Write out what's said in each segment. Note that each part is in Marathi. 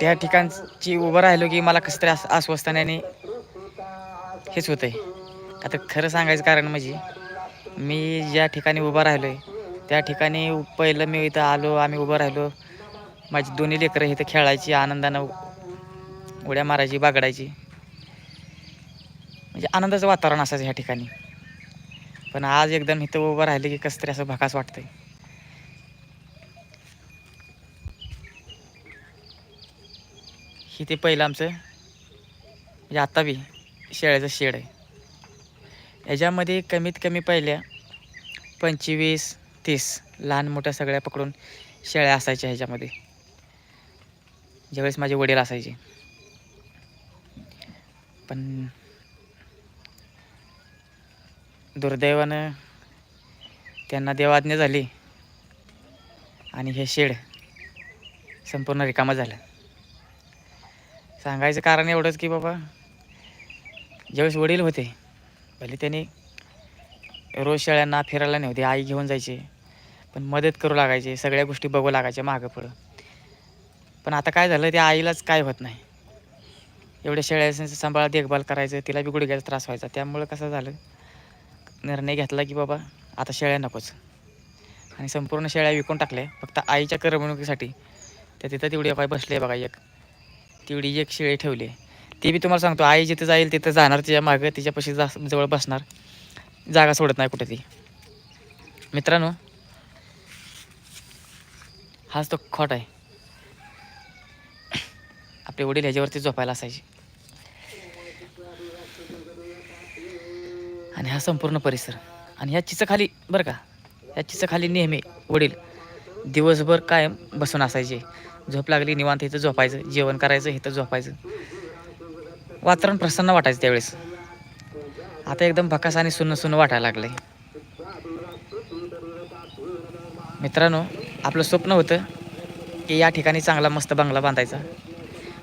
त्या ठिकाणची उभं राहिलो की मला कसं तरी आस हेच होतं आहे आता खरं सांगायचं कारण म्हणजे मी ज्या ठिकाणी उभं राहिलो आहे त्या ठिकाणी पहिलं मी इथं आलो आम्ही उभं राहिलो. माझी दोन्ही लेकरं इथं खेळायची आनंदानं उड्या मारायची बागडायची. म्हणजे आनंदाचं वातावरण असायचं ह्या ठिकाणी. पण आज एकदम इथं उभं राहिलं की कसं तरी असं भकास वाटतंय. ही ते पहिलं आमचं म्हणजे आता बी शेळ्याचं शेड आहे. याच्यामध्ये कमीत कमी पहिल्या पंचवीस तीस लहान मोठ्या सगळ्या पकडून शेळ्या असायच्या ह्याच्यामध्ये. ज्यावेळेस माझे वडील असायचे. पण दुर्दैवानं त्यांना देवाज्ञा झाली आणि हे शेड संपूर्ण रिकामं झालं. सांगायचं कारण एवढंच की बाबा ज्यावेळेस वडील होते भले त्यांनी रोज शेळ्यांना फिरायला नव्हते आई घेऊन जायचे पण मदत करू लागायचे सगळ्या गोष्टी बघू लागायच्या मागं पुढं. पण आता काय झालं त्या आईलाच काय होत नाही. एवढ्या शेळ्याचं सांभाळ देखभाल करायचं तिला बी गुडघ्याचा त्रास व्हायचा. त्यामुळं कसं झालं निर्णय घेतला की बाबा आता शेळ्या नकोच. आणि संपूर्ण शेळ्या विकून टाकल्या फक्त आईच्या करमणुकीसाठी. त्या तिथं तेवढी काय बसले बघा एक. तेवढी एक शेळी ठेवली. ती बी तुम्हाला सांगतो आई जिथं जाईल तिथं जाणार तिच्या मागं तिच्यापाशी जा जवळ बसणार. जागा सोडत नाही कुठे ती. मित्रांनो हाच तो खोट आहे. आपले वडील ह्याच्यावरती झोपायला असायचे. आणि हा संपूर्ण परिसर. आणि ह्या चिचखाली बरं का ह्या चिचखाली नेहमी वडील दिवसभर कायम बसून असायचे. झोप लागली निवांत इथं झोपायचं जेवण करायचं इथं झोपायचं. वातावरण प्रसन्न वाटायचं त्यावेळेस. आता एकदम भकास आणि सुन्न सुन्न वाटायला लागलंय. मित्रांनो आपलं स्वप्न होतं की या ठिकाणी चांगला मस्त बंगला बांधायचा.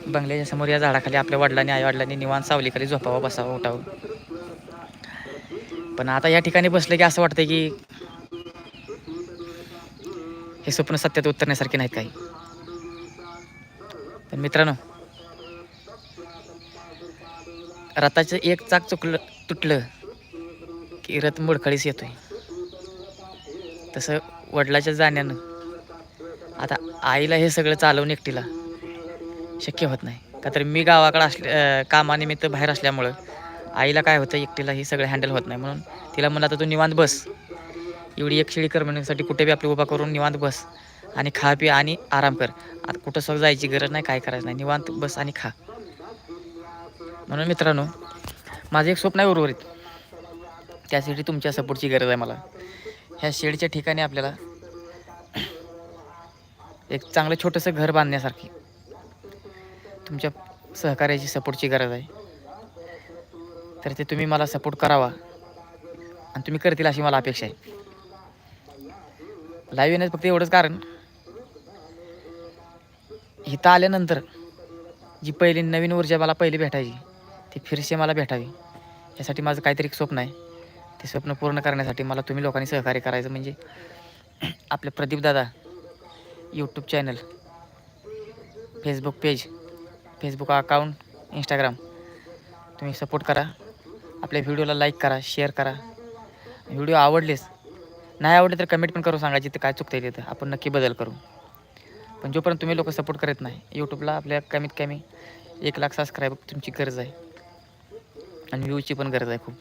बंगल्याच्या समोर या झाडाखाली आपल्या वडिलांनी आई वडिलांनी निवांत सावलीखाली झोपावं बसावं उठावं. पण आता या ठिकाणी बसलं की असं वाटतं की हे स्वप्न सत्यात उतरण्यासारखे नाहीत काही. तर मित्रांनो रथाचं एक चाक चुकलं तुटलं की रथ मोडखळीस येतोय. तसं वडिलाच्या जाण्यानं आता आईला हे सगळं चालवून एकटीला शक्य होत नाही. का तर मी गावाकडं असल्या कामानिमित्त बाहेर असल्यामुळं आईला काय होतं एकटीला हे सगळं हँडल होत नाही. म्हणून तिला म्हणलं आता तू निवांत बस. एवढी एक शिळी करमण्यासाठी कुठे बी आपली उभा करून निवांत बस. आणि खा पी आणि आराम कर. आता कुठं सग जायची गरज नाही काय करायचं नाही. निवांत बस आणि खा. म्हणून मित्रांनो माझं एक स्वप्न आहे उर्वरित. त्यासाठी तुमच्या सपोर्टची गरज आहे मला. ह्या शेडच्या ठिकाणी आपल्याला एक चांगलं छोटंसं घर बांधण्यासारखी तुमच्या सहकार्याची सपोर्टची गरज आहे. तर ते तुम्ही मला सपोर्ट करावा आणि तुम्ही करतील अशी मला अपेक्षा आहे. लाईव्ह येण्याचं फक्त एवढंच कारण इथं आल्यानंतर जी पहिली नवीन ऊर्जा मला पहिली भेटायची ती फिरसे मला भेटावी. यासाठी माझं काहीतरी एक स्वप्न आहे. ते स्वप्न पूर्ण करण्यासाठी मला तुम्ही लोकांनी सहकार्य करायचं म्हणजे आपले Pradipdada YouTube channel Facebook page Facebook account Instagram तुम्ही सपोर्ट करा. आपल्या व्हिडिओला लाईक करा शेअर करा. व्हिडिओ आवडलेच. नाही आवडले तर कमेंट पण करू सांगा जिथं काय चुकतं तिथं. आपण नक्की बदल करू. पण जोपर्यंत तुम्ही लोक सपोर्ट करत नाही यूट्यूबला आपल्या कमीत कमी एक लाख सबस्क्राईब तुमची गरज आहे. आणि व्ह्यूची पण गरज आहे खूप.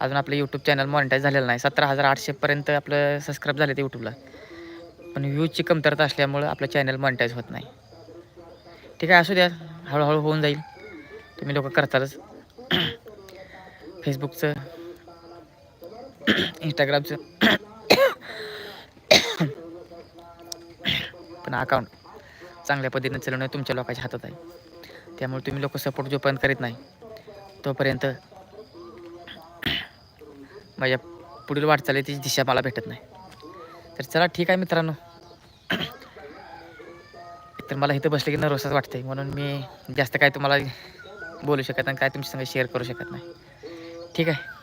अजून आपलं यूट्यूब चॅनल मॉनिटाईज झालेलं नाही. सतरा हजार आठशेपर्यंत आपलं सबस्क्राईब झाले ते यूट्यूबला पण व्ह्यूजची कमतरता असल्यामुळं आपलं चॅनल मॉनिटाईज होत नाही. ठीक आहे असू द्या. हळूहळू होऊन जाईल. तुम्ही लोक करतालच फेसबुकचं इंस्टाग्रामचं पण अकाउंट चांगल्या पद्धतीने चालवणं तुमच्या लोकांच्या हातात आहे. त्यामुळे तुम्ही लोक सपोर्ट जोपर्यंत करीत नाही तोपर्यंत माझ्या पुढील वाटचालीची दिशा मला भेटत नाही. तर चला ठीक आहे मित्रांनो. तर मला इथं बसलं की नर्वसच वाटते म्हणून मी जास्त काय तुम्हाला बोलू शकत नाही काय तुमच्या संग शेअर करू शकत नाही. ठीक आहे.